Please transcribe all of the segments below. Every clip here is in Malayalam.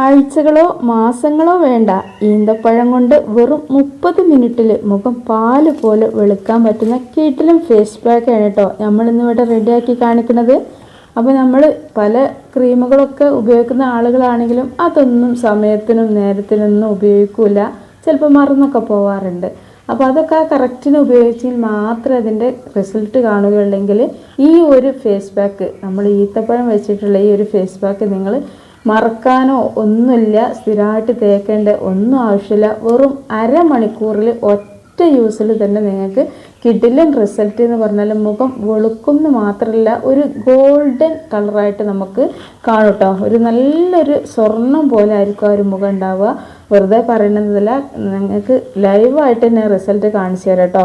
ആഴ്ചകളോ മാസങ്ങളോ വേണ്ട. ഈന്തപ്പഴം കൊണ്ട് വെറും മുപ്പത് മിനിറ്റിൽ മുഖം പാൽ പോലെ വെളുക്കാൻ പറ്റുന്ന കീട്ടിലും ഫേസ് പാക്കാണ് കേട്ടോ നമ്മളിന്നിവിടെ റെഡിയാക്കി കാണിക്കുന്നത്. അപ്പോൾ നമ്മൾ പല ക്രീമുകളൊക്കെ ഉപയോഗിക്കുന്ന ആളുകളാണെങ്കിലും അതൊന്നും സമയത്തിനും നേരത്തിനൊന്നും ഉപയോഗിക്കില്ല ചിലപ്പോൾ മറന്നൊക്കെ പോവാറുണ്ട്. അപ്പോൾ അതൊക്കെ ആ കറക്റ്റിന് ഉപയോഗിച്ചാൽ മാത്രമേ അതിന്റെ റിസൾട്ട് കാണുകയുള്ളെങ്കിൽ ഈ ഒരു ഫേസ് പാക്ക് നമ്മൾ ഈത്തപ്പഴം വെച്ചിട്ടുള്ള ഈ ഒരു ഫേസ് പാക്ക് നിങ്ങൾ മറക്കാനോ ഒന്നുമില്ല സ്ഥിരമായിട്ട് തേക്കേണ്ട ഒന്നും ആവശ്യമില്ല. വെറും അരമണിക്കൂറിൽ ഒറ്റ യൂസിൽ തന്നെ നിങ്ങൾക്ക് കിഡിലൻ റിസൾട്ട് എന്ന് പറഞ്ഞാൽ മുഖം വെളുക്കുന്നു മാത്രമല്ല ഒരു ഗോൾഡൻ കളറായിട്ട് നമുക്ക് കാണും കേട്ടോ. ഒരു നല്ലൊരു സ്വർണം പോലെ ആയിരിക്കും ആ ഒരു മുഖം ഉണ്ടാവുക. വെറുതെ പറയണതല്ല നിങ്ങൾക്ക് ലൈവായിട്ട് തന്നെ റിസൾട്ട് കാണിച്ചു തരാം കേട്ടോ.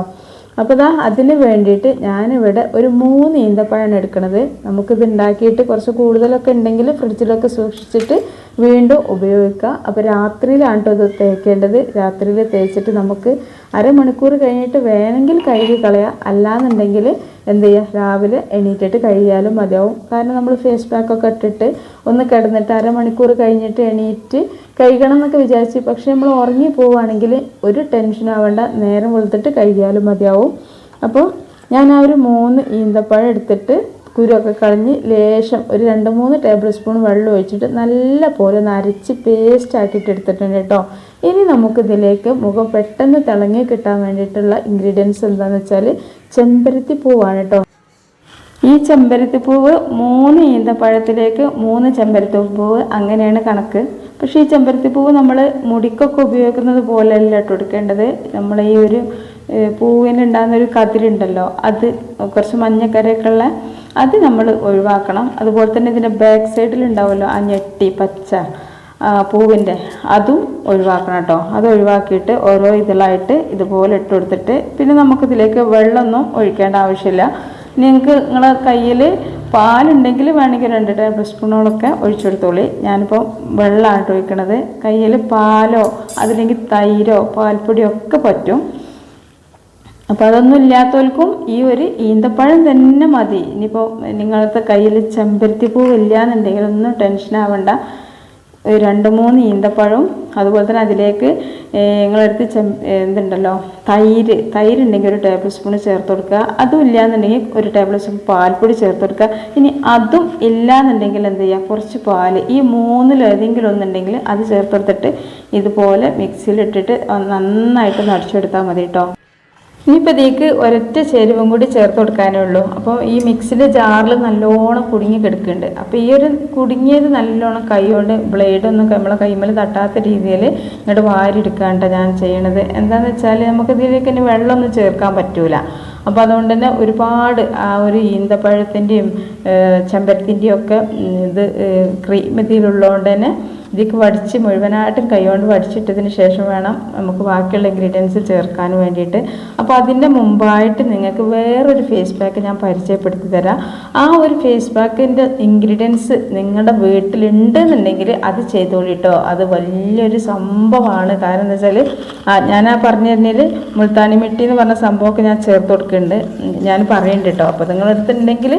അപ്പോൾ ദാ അതിന് വേണ്ടിയിട്ട് ഞാനിവിടെ ഒരു മൂന്ന് ഈന്തപ്പഴമാണ് എടുക്കുന്നത് നമുക്കിത് ഉണ്ടാക്കിയിട്ട് കുറച്ച് കൂടുതലൊക്കെ ഉണ്ടെങ്കിൽ ഫ്രിഡ്ജിലൊക്കെ സൂക്ഷിച്ചിട്ട് വീണ്ടും ഉപയോഗിക്കുക. അപ്പോൾ രാത്രിയിലാണ് കേട്ടോ ഇത് തേക്കേണ്ടത്. രാത്രിയിൽ തേച്ചിട്ട് നമുക്ക് അരമണിക്കൂർ കഴിഞ്ഞിട്ട് വേണമെങ്കിൽ കഴുകി കളയാം. അല്ലാന്നുണ്ടെങ്കിൽ എന്ത് ചെയ്യുക രാവിലെ എണീറ്റിട്ട് കഴിയാലും മതിയാവും. കാരണം നമ്മൾ ഫേസ് പാക്കൊക്കെ ഇട്ടിട്ട് ഒന്ന് കിടന്നിട്ട് അരമണിക്കൂർ കഴിഞ്ഞിട്ട് എണീറ്റ് കഴുകണം എന്നൊക്കെ വിചാരിച്ച്. പക്ഷേ നമ്മൾ ഉറങ്ങി പോവുകയാണെങ്കിൽ ഒരു ടെൻഷൻ ആവേണ്ട. നേരം വെളുത്തിട്ട് കഴിയാലും മതിയാവും. അപ്പോൾ ഞാൻ ആ ഒരു മൂന്ന് ഈന്തപ്പഴം എടുത്തിട്ട് കുരുവൊക്കെ കളഞ്ഞ് ലേശം ഒരു രണ്ട് മൂന്ന് ടേബിൾ സ്പൂൺ വെള്ളം ഒഴിച്ചിട്ട് നല്ല പോലെ ഒന്ന് അരച്ച് പേസ്റ്റ് ആക്കിയിട്ട് എടുത്തിട്ടുണ്ട് കേട്ടോ. ഇനി നമുക്കിതിലേക്ക് മുഖം പെട്ടെന്ന് തിളങ്ങി കിട്ടാൻ വേണ്ടിയിട്ടുള്ള ഇൻഗ്രീഡിയൻസ് എന്താണെന്ന് വെച്ചാൽ ചെമ്പരത്തി പൂവാണ് കേട്ടോ. ഈ ചെമ്പരത്തി പൂവ് മൂന്ന് ഈന്തപ്പഴത്തിലേക്ക് മൂന്ന് ചെമ്പരത്തി പൂവ് അങ്ങനെയാണ് കണക്ക്. പക്ഷേ ഈ ചെമ്പരത്തി പൂവ് നമ്മൾ മുടിക്കൊക്കെ ഉപയോഗിക്കുന്നത് പോലെയല്ല ഇട്ട് കൊടുക്കേണ്ടത് നമ്മൾ ഈ ഒരു പൂവിനുണ്ടാകുന്ന ഒരു കതിരുണ്ടല്ലോ അത് കുറച്ച് മഞ്ഞക്കരയൊക്കെ ഉള്ള അത് നമ്മൾ ഒഴിവാക്കണം. അതുപോലെ തന്നെ ഇതിന്റെ ബാക്ക് സൈഡിൽ ഉണ്ടാവുമല്ലോ ആ ഞെട്ടി പച്ച പൂവിന്റെ അതും ഒഴിവാക്കണം കേട്ടോ. അത് ഒഴിവാക്കിയിട്ട് ഓരോ ഇതിലായിട്ട് ഇതുപോലെ ഇട്ട് കൊടുത്തിട്ട് പിന്നെ നമുക്കിതിലേക്ക് വെള്ളമൊന്നും ഒഴിക്കേണ്ട ആവശ്യമില്ല. നിങ്ങൾക്ക് നിങ്ങളെ കയ്യിൽ പാലുണ്ടെങ്കിൽ വേണമെങ്കിൽ രണ്ട് ടേബിൾ സ്പൂണോളൊക്കെ ഒഴിച്ചെടുത്തോളി. ഞാനിപ്പോൾ വെള്ളമാണ് ഒഴിക്കണത്. കയ്യിൽ പാലോ അതില്ലെങ്കിൽ തൈരോ പാൽപ്പൊടിയോ ഒക്കെ പറ്റും. അപ്പോൾ അതൊന്നും ഇല്ലാത്തവർക്കും ഈ ഒരു ഈന്തപ്പഴം തന്നെ മതി. ഇനിയിപ്പോൾ നിങ്ങളുടെ കയ്യിൽ ചെമ്പരത്തിപ്പൂ ഇല്ല എന്നുണ്ടെങ്കിൽ ഒന്നും ടെൻഷൻ ആവണ്ട. രണ്ട് മൂന്ന് ഈന്തപ്പഴവും അതുപോലെ തന്നെ അതിലേക്ക് നിങ്ങളെടുത്ത് ചെ എന്തുണ്ടല്ലോ തൈര് തൈര് ഉണ്ടെങ്കിൽ ഒരു ടേബിൾ സ്പൂൺ ചേർത്ത് കൊടുക്കുക. അതും ഇല്ല എന്നുണ്ടെങ്കിൽ ഒരു ടേബിൾ സ്പൂൺ പാൽപ്പൊടി ചേർത്ത് കൊടുക്കുക. ഇനി അതും ഇല്ല എന്നുണ്ടെങ്കിൽ എന്ത് ചെയ്യുക? കുറച്ച് പാൽ. ഈ മൂന്നിൽ ഏതെങ്കിലും ഒന്നുണ്ടെങ്കിൽ അത് ചേർത്ത് കൊടുത്തിട്ട് ഇതുപോലെ മിക്സിയിലിട്ടിട്ട് നന്നായിട്ട് നടിച്ചെടുത്താൽ മതി കേട്ടോ. ഇനിയിപ്പോൾ ഇതിലേക്ക് ഒരൊറ്റ ചേരുവം കൂടി ചേർത്ത് കൊടുക്കാനേ ഉള്ളൂ അപ്പോൾ ഈ മിക്സിന്റെ ജാറിൽ നല്ലോണം കുടുങ്ങി കിടക്കുന്നുണ്ട് അപ്പോൾ ഈ ഒരു കുടുങ്ങിയത് നല്ലോണം കൈ കൊണ്ട് ബ്ലേഡൊന്നും നമ്മളെ കൈമേൽ തട്ടാത്ത രീതിയിൽ ഇങ്ങോട്ട് വാരിയെടുക്കാണ്ട ഞാൻ ചെയ്യണത്. എന്താണെന്ന് വെച്ചാൽ നമുക്ക് ഇതിലേക്ക് ഇനി വെള്ളമൊന്നും ചേർക്കാൻ പറ്റൂല. അപ്പോൾ അതുകൊണ്ട് തന്നെ ഒരുപാട് ആ ഒരു ഈന്തപ്പഴത്തിന്റെയും ചെമ്പരത്തിന്റെയും ഒക്കെ ഇത് ക്രീം ഇതിലുള്ളതുകൊണ്ട് തന്നെ ഇതിലേക്ക് വടിച്ച് മുഴുവനായിട്ടും കൈകൊണ്ട് വടിച്ചിട്ടതിന് ശേഷം വേണം നമുക്ക് ബാക്കിയുള്ള ഇൻഗ്രീഡിയൻസ് ചേർക്കാൻ വേണ്ടിയിട്ട്. അപ്പോൾ അതിന്റെ മുമ്പായിട്ട് നിങ്ങൾക്ക് വേറൊരു ഫേസ് പാക്ക് ഞാൻ പരിചയപ്പെടുത്തി തരാം. ആ ഒരു ഫേസ് പാക്കിന്റെ ഇൻഗ്രീഡിയൻസ് നിങ്ങളുടെ വീട്ടിലുണ്ട് എന്നുണ്ടെങ്കിൽ അത് ചെയ്തോളിട്ടോ അത് വലിയൊരു സംഭവമാണ്. കാരണം എന്താ വെച്ചാൽ ഞാൻ ആ പറഞ്ഞു തരുന്നതിൽ മുൾത്താനി മിട്ടി എന്ന് പറഞ്ഞ സംഭവമൊക്കെ ഞാൻ ചേർത്ത് കൊടുക്കുന്നുണ്ട്. ഞാൻ പറയുന്നുണ്ട് കേട്ടോ അപ്പോൾ നിങ്ങളെടുത്തിട്ടുണ്ടെങ്കിൽ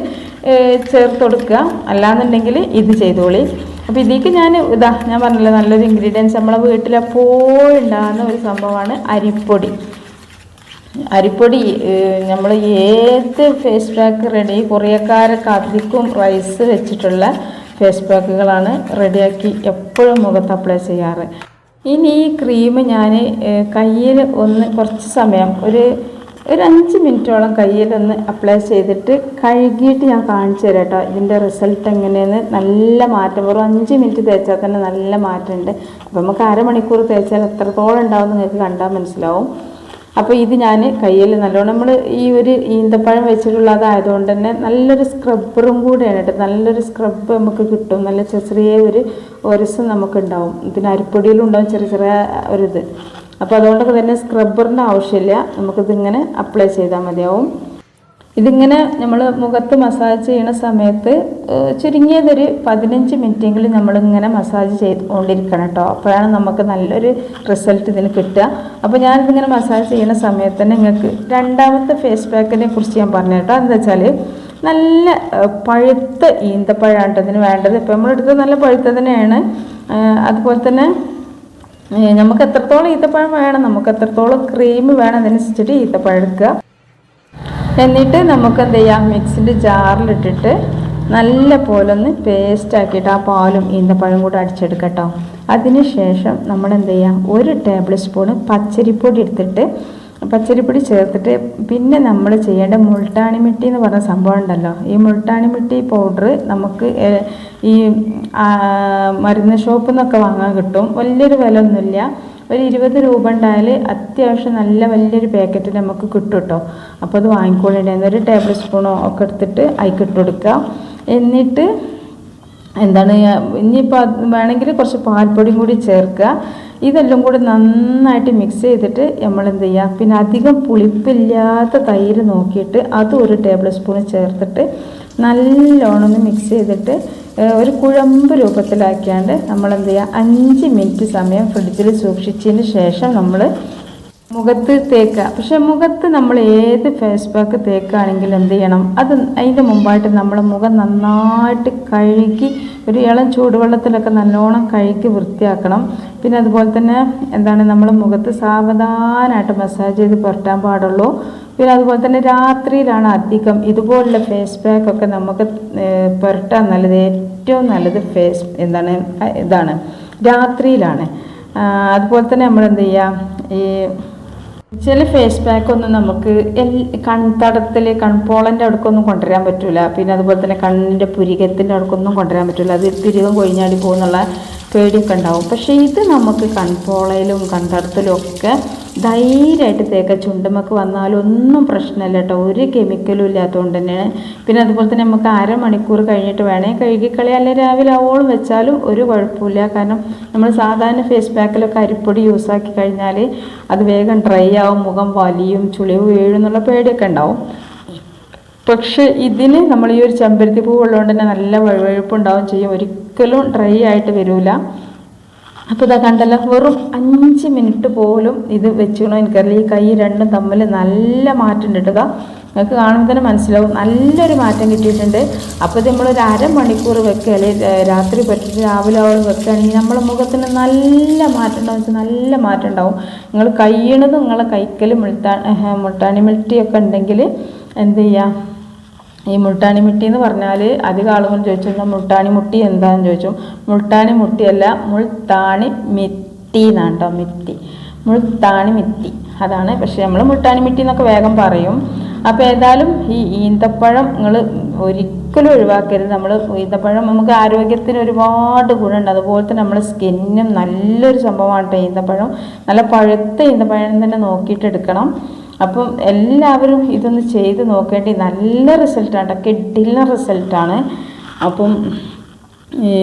ചേർത്ത് കൊടുക്കുക. അല്ലാന്നുണ്ടെങ്കിൽ ഇത് ചെയ്തോളി. അപ്പോൾ ഇതിലേക്ക് ഞാൻ ഇതാ ഞാൻ പറഞ്ഞില്ല നല്ലൊരു ഇൻഗ്രീഡിയൻസ് നമ്മളെ വീട്ടിൽ എപ്പോഴും ഉണ്ടാകുന്ന ഒരു സംഭവമാണ് അരിപ്പൊടി. അരിപ്പൊടി നമ്മൾ ഏത് ഫേസ് പാക്ക് റെഡി കൊറിയക്കാരൊക്കെ അധികം റൈസ് വെച്ചിട്ടുള്ള ഫേസ് പാക്കുകളാണ് റെഡിയാക്കി എപ്പോഴും മുഖത്ത് അപ്ലൈ ചെയ്യാറ്. ഇനി ഈ ക്രീം ഞാൻ കയ്യിൽ ഒന്ന് കുറച്ച് സമയം ഒരു ഒരു അഞ്ച് മിനിറ്റോളം കയ്യിലൊന്ന് അപ്ലൈ ചെയ്തിട്ട് കഴുകിയിട്ട് ഞാൻ കാണിച്ചു തരാം കേട്ടോ ഇതിന്റെ റിസൾട്ട് എങ്ങനെയെന്ന് നല്ല മാറ്റം. വെറും അഞ്ച് മിനിറ്റ് തേച്ചാൽ തന്നെ നല്ല മാറ്റമുണ്ട്. അപ്പോൾ നമുക്ക് അരമണിക്കൂർ തേച്ചാൽ എത്രത്തോളം ഉണ്ടാവും നിങ്ങൾക്ക് കണ്ടാൽ മനസ്സിലാവും. അപ്പോൾ ഇത് ഞാൻ കയ്യിൽ നല്ലോണം നമ്മൾ ഈ ഒരു ഈന്തപ്പഴം വെച്ചിട്ടുള്ളതായതുകൊണ്ട് തന്നെ നല്ലൊരു സ്ക്രബ്ബറും കൂടെയാണ് കേട്ടോ. നല്ലൊരു സ്ക്രബ് നമുക്ക് കിട്ടും. നല്ല ചെറിയ ഒരു ഒരസം നമുക്കുണ്ടാവും ഇതിന് അരിപ്പൊടിയിലും ഉണ്ടാവും ചെറിയ ചെറിയ ഒരിത് അപ്പോൾ അതുകൊണ്ടൊക്കെ തന്നെ സ്ക്രബ്ബറിന്റെ ആവശ്യമില്ല. നമുക്കിതിങ്ങനെ അപ്ലൈ ചെയ്താൽ മതിയാവും. ഇതിങ്ങനെ നമ്മൾ മുഖത്ത് മസാജ് ചെയ്യുന്ന സമയത്ത് ചുരുങ്ങിയതൊരു പതിനഞ്ച് മിനിറ്റെങ്കിലും നമ്മളിങ്ങനെ മസാജ് ചെയ്തുകൊണ്ടിരിക്കണം കേട്ടോ. അപ്പോഴാണ് നമുക്ക് നല്ലൊരു റിസൾട്ട് ഇതിന് കിട്ടുക. അപ്പോൾ ഞാനിതിങ്ങനെ മസാജ് ചെയ്യുന്ന സമയത്ത് തന്നെ നിങ്ങൾക്ക് രണ്ടാമത്തെ ഫേസ് പാക്കിനെ കുറിച്ച് ഞാൻ പറഞ്ഞു കേട്ടോ. എന്താ വെച്ചാൽ നല്ല പഴുത്ത ഈന്തപ്പഴമാണ് കേട്ടോ ഇതിന് വേണ്ടത്. ഇപ്പോൾ നമ്മളെടുത്ത് നല്ല പഴുത്ത തന്നെയാണ്. അതുപോലെ തന്നെ നമുക്ക് എത്രത്തോളം ഈത്തപ്പഴം വേണം? നമുക്ക് എത്രത്തോളം ക്രീം വേണം? അതനുസരിച്ചിട്ട് ഈത്തപ്പഴം എടുക്കുക. എന്നിട്ട് നമുക്ക് എന്ത് ചെയ്യാം? മിക്സിന്റെ ജാറിലിട്ടിട്ട് നല്ല പോലെ ഒന്ന് പേസ്റ്റ് ആക്കിയിട്ട് ആ പാലും ഈന്തപ്പഴം കൂടെ അടിച്ചെടുക്കട്ടോ. അതിന് ശേഷം നമ്മൾ എന്ത് ചെയ്യാം? ഒരു ടേബിൾ സ്പൂണ് പച്ചരിപ്പൊടി എടുത്തിട്ട് പച്ചരിപ്പൊടി ചേർത്തിട്ട് പിന്നെ നമ്മൾ ചെയ്യേണ്ട മുൾട്ടാണിമിട്ടി എന്ന് പറഞ്ഞ സംഭവം ഉണ്ടല്ലോ. ഈ മുൾട്ടാണിമിട്ടി പൗഡർ നമുക്ക് ഈ മരുന്ന് ഷോപ്പിൽ നിന്നൊക്കെ വാങ്ങാൻ കിട്ടും. വലിയൊരു വില ഒന്നുമില്ല ഒരു ഇരുപത് രൂപ ഉണ്ടായാൽ അത്യാവശ്യം നല്ല വലിയൊരു പാക്കറ്റ് നമുക്ക് കിട്ടും കേട്ടോ അപ്പോൾ അത് വാങ്ങിക്കൊള്ളിണ്ടായിരുന്നു ഒരു ടേബിൾ സ്പൂണോ ഒക്കെ എടുത്തിട്ട് അയക്കിട്ട് കൊടുക്കുക. എന്നിട്ട് എന്താണ് ഇനിയിപ്പോൾ വേണമെങ്കിൽ കുറച്ച് പാൽപ്പൊടിയും കൂടി ചേർക്കുക. ഇതെല്ലാം കൂടി നന്നായിട്ട് മിക്സ് ചെയ്തിട്ട് നമ്മൾ എന്ത് ചെയ്യുക പിന്നെ അധികം പുളിപ്പില്ലാത്ത തൈര് നോക്കിയിട്ട് അത് ഒരു ടേബിൾ സ്പൂൺ ചേർത്തിട്ട് നല്ലോണം ഒന്ന് മിക്സ് ചെയ്തിട്ട് ഒരു കുഴമ്പ് രൂപത്തിലാക്കിയാണ്ട് നമ്മൾ എന്ത് ചെയ്യുക അഞ്ച് മിനിറ്റ് സമയം ഫ്രിഡ്ജിൽ സൂക്ഷിച്ചതിന് ശേഷം നമ്മൾ മുഖത്ത് തേക്കുക. പക്ഷെ മുഖത്ത് നമ്മൾ ഏത് ഫേസ് പാക്ക് തേക്കുകയാണെങ്കിലും എന്ത് ചെയ്യണം? അത് അതിന്റെ മുമ്പായിട്ട് നമ്മൾ മുഖം നന്നായിട്ട് കഴുകി ഒരു ഇളം ചൂടുവെള്ളത്തിലൊക്കെ നല്ലോണം കഴുകി വൃത്തിയാക്കണം. പിന്നെ അതുപോലെ തന്നെ എന്താണ് നമ്മൾ മുഖത്ത് സാവധാനമായിട്ട് മസാജ് ചെയ്ത് പുരട്ടാൻ പാടുള്ളൂ. പിന്നെ അതുപോലെ തന്നെ രാത്രിയിലാണ് അധികം ഇതുപോലുള്ള ഫേസ് പാക്കൊക്കെ നമുക്ക് പുരട്ടാൻ നല്ലത്. ഏറ്റവും നല്ലത് ഫേസ് എന്താണ് ഇതാണ് രാത്രിയിലാണ്. അതുപോലെ തന്നെ നമ്മൾ എന്ത് ചെയ്യുക? ഈ ചില ഫേസ് പാക്ക് ഒന്നും നമുക്ക് കൺതടത്തിൽ കൺപോളന്റെ അടുക്കൊന്നും കൊണ്ടുവരാൻ പറ്റില്ല പിന്നെ അതുപോലെ തന്നെ കണ്ണിന്റെ പുരികത്തിന്റെ അടുക്കൊന്നും കൊണ്ടുവരാൻ പറ്റില്ല അത് പുരികം കൊഴിഞ്ഞാടി പോകുന്നുള്ള പേടിയൊക്കെ ഉണ്ടാവും. പക്ഷേ ഇത് നമുക്ക് കൺപോളയിലും കൺതടത്തിലും ഒക്കെ ധൈര്യമായിട്ട് തേക്ക. ചുണ്ടുമൊക്കെ വന്നാലും ഒന്നും പ്രശ്നമില്ല കേട്ടോ. ഒരു കെമിക്കലും ഇല്ലാത്തതുകൊണ്ട് തന്നെയാണ് പിന്നെ അതുപോലെ തന്നെ നമുക്ക് അരമണിക്കൂർ കഴിഞ്ഞിട്ട് വേണേൽ കഴുകിക്കളി അല്ലെങ്കിൽ രാവിലെ ആവോളം വെച്ചാലും ഒരു കുഴപ്പമില്ല. കാരണം നമ്മൾ സാധാരണ ഫേസ് പാക്കിലൊക്കെ അരിപ്പൊടി യൂസാക്കി കഴിഞ്ഞാൽ അത് വേഗം ഡ്രൈ ആവും മുഖം വലിയും ചുളിവ് വീഴും എന്നുള്ള പേടിയൊക്കെ ഉണ്ടാവും. പക്ഷെ ഇതിന് നമ്മൾ ഈ ഒരു ചെമ്പരത്തി പൂ ഉള്ളതുകൊണ്ട് തന്നെ നല്ല വഴുവഴുപ്പുണ്ടാവും ചെയ്യും. ഒരിക്കലും ഡ്രൈ ആയിട്ട് വരില്ല അപ്പോൾ ഇതാ കണ്ടല്ലോ വെറും അഞ്ച് മിനിറ്റ് പോലും ഇത് വെച്ചുകണോ എനിക്കറിയില്ല ഈ കൈ രണ്ടും തമ്മിൽ നല്ല മാറ്റം ഇട്ടുക നിങ്ങൾക്ക് കാണുമ്പോൾ തന്നെ മനസ്സിലാവും നല്ലൊരു മാറ്റം കിട്ടിയിട്ടുണ്ട്. അപ്പോൾ ഇത് നമ്മളൊരു അരമണിക്കൂർ വെക്കുക അല്ലെങ്കിൽ രാത്രി പറ്റിയിട്ട് രാവിലെ ആവോളം വെക്കുകയാണെങ്കിൽ നമ്മളെ മുഖത്തിന് നല്ല മാറ്റം ഉണ്ടാവും വെച്ചാൽ നല്ല മാറ്റം ഉണ്ടാവും. നിങ്ങൾ കയ്യണത് നിങ്ങളെ കൈക്കൽ മുൾട്ടാ മുൾട്ടാണി മിൾട്ടിയൊക്കെ ഉണ്ടെങ്കിൽ എന്ത് ചെയ്യുക ഈ മുൾട്ടാണി മുട്ടി എന്ന് പറഞ്ഞാൽ അധികം ആളുകൾ ചോദിച്ചിരുന്ന മുൾട്ടാണി മുട്ടി എന്താണെന്ന് ചോദിച്ചു. മുൾട്ടാണി മുട്ടിയല്ല മുൾത്താണി മിത്തി എന്നാണ് കേട്ടോ മിത്തി മുൾത്താണി മിത്തി അതാണ്. പക്ഷെ നമ്മൾ മുൾട്ടാണി മിട്ടി എന്നൊക്കെ വേഗം പറയും. അപ്പോൾ ഏതായാലും ഈ ഈന്തപ്പഴം നിങ്ങൾ ഒരിക്കലും ഒഴിവാക്കരുത്. നമ്മൾ ഈന്തപ്പഴം നമുക്ക് ആരോഗ്യത്തിന് ഒരുപാട് ഗുണമുണ്ട്. അതുപോലെ തന്നെ നമ്മുടെ സ്കിന്നും നല്ലൊരു സംഭവമാണ് കേട്ടോ ഈന്തപ്പഴം. നല്ല പഴുത്ത ഈന്തപ്പഴം തന്നെ നോക്കിയിട്ട് എടുക്കണം. അപ്പം എല്ലാവരും ഇതൊന്ന് ചെയ്ത് നോക്കേണ്ടി നല്ല റിസൾട്ടാണ് കിട്ടില്ല റിസൾട്ടാണ് അപ്പം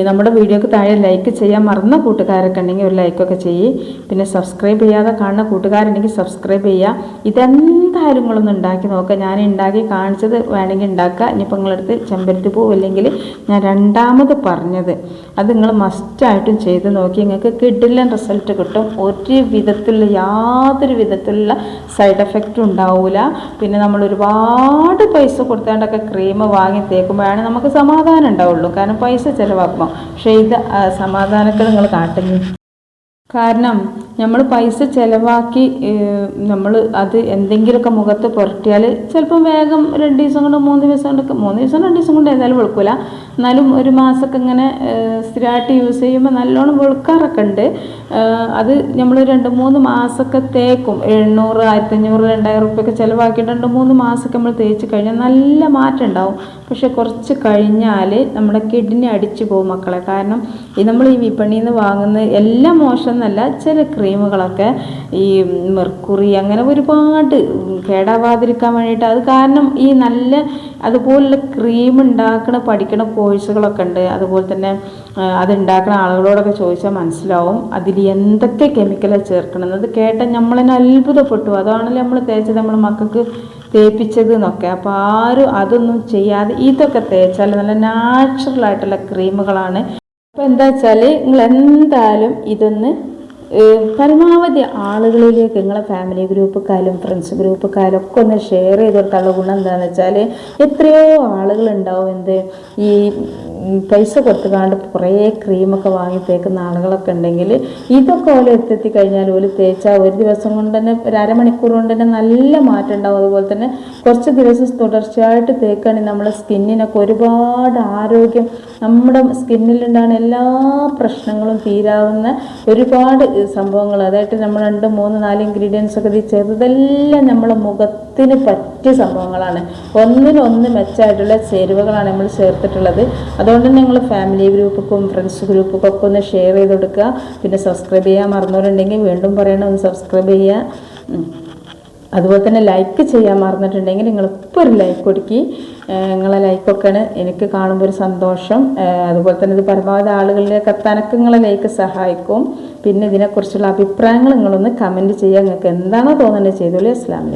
നമ്മുടെ വീഡിയോക്ക് താഴെ ലൈക്ക് ചെയ്യാൻ മറന്ന കൂട്ടുകാരൊക്കെ ഉണ്ടെങ്കിൽ ഒരു ലൈക്കൊക്കെ ചെയ്യ്. പിന്നെ സബ്സ്ക്രൈബ് ചെയ്യാതെ കാണുന്ന കൂട്ടുകാരുണ്ടെങ്കിൽ സബ്സ്ക്രൈബ് ചെയ്യുക ഇതെന്തായാലും നിങ്ങളൊന്ന് ഉണ്ടാക്കി നോക്കുക ഞാൻ ഉണ്ടാക്കി കാണിച്ചത് വേണമെങ്കിൽ ഉണ്ടാക്കുക ഇനിയിപ്പോൾ നിങ്ങളടുത്ത് ചെമ്പരത്തി പൂവ് അല്ലെങ്കിൽ ഞാൻ രണ്ടാമത് പറഞ്ഞത്. അത് നിങ്ങൾ മസ്റ്റായിട്ടും ചെയ്ത് നോക്കി. നിങ്ങൾക്ക് കിഡില്ല റിസൾട്ട് കിട്ടും. ഒരു വിധത്തിലുള്ള യാതൊരു വിധത്തിലുള്ള സൈഡ് എഫക്റ്റും ഉണ്ടാവില്ല പിന്നെ നമ്മൾ ഒരുപാട് പൈസ കൊടുത്തുകൊണ്ടൊക്കെ ക്രീം വാങ്ങി തേക്കുമ്പോഴാണ് നമുക്ക് സമാധാനം ഉണ്ടാവുള്ളൂ. കാരണം പൈസ ചിലവാക്കുമ്പോൾ പക്ഷേ ഇത് സമാധാനക്കെ നിങ്ങൾ കാട്ടുന്നു. കാരണം നമ്മൾ പൈസ ചിലവാക്കി നമ്മൾ അത് എന്തെങ്കിലുമൊക്കെ മുഖത്ത് പുരട്ടിയാൽ ചിലപ്പം വേഗം രണ്ട് ദിവസം കൊണ്ട് മൂന്ന് ദിവസം കൊണ്ടൊക്കെ മൂന്ന് ദിവസം രണ്ട് ദിവസം കൊണ്ട് ഏതായാലും വെളുക്കില്ല എന്നാലും ഒരു മാസമൊക്കെ ഇങ്ങനെ സ്ഥിരമായിട്ട് യൂസ് ചെയ്യുമ്പോൾ നല്ലോണം വെളുക്കാറൊക്കെ ഉണ്ട്. അത് നമ്മൾ രണ്ട് മൂന്ന് മാസമൊക്കെ തേക്കും. എണ്ണൂറ് ആയിരത്തഞ്ഞൂറ് രണ്ടായിരം റുപ്യൊക്കെ ചിലവാക്കിയിട്ട് രണ്ട് മൂന്ന് മാസമൊക്കെ നമ്മൾ തേച്ച് കഴിഞ്ഞാൽ നല്ല മാറ്റം ഉണ്ടാവും. പക്ഷെ കുറച്ച് കഴിഞ്ഞാൽ നമ്മുടെ കിഡ്നി അടിച്ചു പോകും മക്കളെ. കാരണം ഈ നമ്മൾ ഈ വിപണിയിൽ നിന്ന് വാങ്ങുന്ന എല്ലാം മോശം എന്നല്ല ചില ക്രീമുകളൊക്കെ ഈ മെർക്കുറി അങ്ങനെ ഒരുപാട് കേടാവാതിരിക്കാൻ വേണ്ടിയിട്ട്. അത് കാരണം ഈ നല്ല അതുപോലുള്ള ക്രീം ഉണ്ടാക്കണ പഠിക്കണ കോഴ്സുകളൊക്കെ ഉണ്ട്. അതുപോലെ തന്നെ അത് ആളുകളോടൊക്കെ ചോദിച്ചാൽ മനസ്സിലാവും അതിൽ എന്തൊക്കെ കെമിക്കലാണ് ചേർക്കണമെന്ന് അത് കേട്ടാൽ നമ്മൾ തന്നെ അത്ഭുതപ്പെട്ടു. അതാണല്ലോ നമ്മൾ തേച്ചത് നമ്മൾ മക്കൾക്ക് തേപ്പിച്ചത് എന്നൊക്കെ. അപ്പോൾ ആരും അതൊന്നും ചെയ്യാതെ ഇതൊക്കെ തേച്ചാൽ നല്ല നാച്ചുറൽ ആയിട്ടുള്ള ക്രീമുകളാണ്. അപ്പോൾ എന്താ വെച്ചാൽ നിങ്ങൾ എന്തായാലും ഇതൊന്ന് പരമാവധി ആളുകളിലേക്ക് നിങ്ങളെ ഫാമിലി ഗ്രൂപ്പുകാരും ഫ്രണ്ട്സ് ഗ്രൂപ്പുകാരും ഒക്കെ ഒന്ന് ഷെയർ ചെയ്ത് കൊടുത്തുള്ള ഗുണം എന്താണെന്ന് വെച്ചാൽ എത്രയോ ആളുകളുണ്ടാവും എന്ത് ഈ പൈസ കൊടുത്തുകാണ്ട് കുറേ ക്രീമൊക്കെ വാങ്ങി തേക്കുന്ന ആളുകളൊക്കെ ഉണ്ടെങ്കിൽ ഇതൊക്കെ ഓല എത്തി കഴിഞ്ഞാൽ ഓൽ തേച്ചാൽ ഒരു ദിവസം കൊണ്ട് തന്നെ ഒരു അരമണിക്കൂർ കൊണ്ട് തന്നെ നല്ല മാറ്റം ഉണ്ടാവും. അതുപോലെ തന്നെ കുറച്ച് ദിവസം തുടർച്ചയായിട്ട് തേക്കുകയാണെങ്കിൽ നമ്മുടെ സ്കിന്നിനൊക്കെ ഒരുപാട് ആരോഗ്യം നമ്മുടെ സ്കിന്നിലുണ്ടാകുന്ന എല്ലാ പ്രശ്നങ്ങളും തീരാവുന്ന ഒരുപാട് സംഭവങ്ങൾ. അതായത് നമ്മൾ രണ്ട് മൂന്ന് നാല് ഇൻഗ്രീഡിയൻസ് ഒക്കെ ചേർത്തതെല്ലാം നമ്മുടെ നമ്മളെ മുഖത്തിന് പറ്റിയ സംഭവങ്ങളാണ്. ഒന്നിനൊന്ന് മെച്ചമായിട്ടുള്ള ചേരുവകളാണ് നമ്മൾ ചേർത്തിട്ടുള്ളത്. അതുകൊണ്ട് തന്നെ നിങ്ങൾ ഫാമിലി ഗ്രൂപ്പുക്കും ഫ്രണ്ട്സ് ഗ്രൂപ്പൊക്കെ ഒക്കെ ഒന്ന് ഷെയർ ചെയ്ത് കൊടുക്കുക. പിന്നെ സബ്സ്ക്രൈബ് ചെയ്യാൻ മറന്നവരുണ്ടെങ്കിൽ വീണ്ടും പറയണം ഒന്ന് സബ്സ്ക്രൈബ് ചെയ്യുക. അതുപോലെ തന്നെ ലൈക്ക് ചെയ്യാൻ മറന്നിട്ടുണ്ടെങ്കിൽ നിങ്ങൾ ഇപ്പോൾ ഒരു ലൈക്ക് കൊടുക്കി. നിങ്ങളെ ലൈക്കൊക്കെയാണ് എനിക്ക് കാണുമ്പോൾ ഒരു സന്തോഷം. അതുപോലെ തന്നെ ഇത് പരമാവധി ആളുകളിലേക്ക് എത്താനൊക്കെ നിങ്ങളെ ലൈക്ക് സഹായിക്കും. പിന്നെ ഇതിനെക്കുറിച്ചുള്ള അഭിപ്രായങ്ങൾ നിങ്ങളൊന്ന് കമന്റ് ചെയ്യുക. നിങ്ങൾക്ക് എന്താണോ തോന്നുന്നത് ചെയ്തോളൂ. അസ്ലാം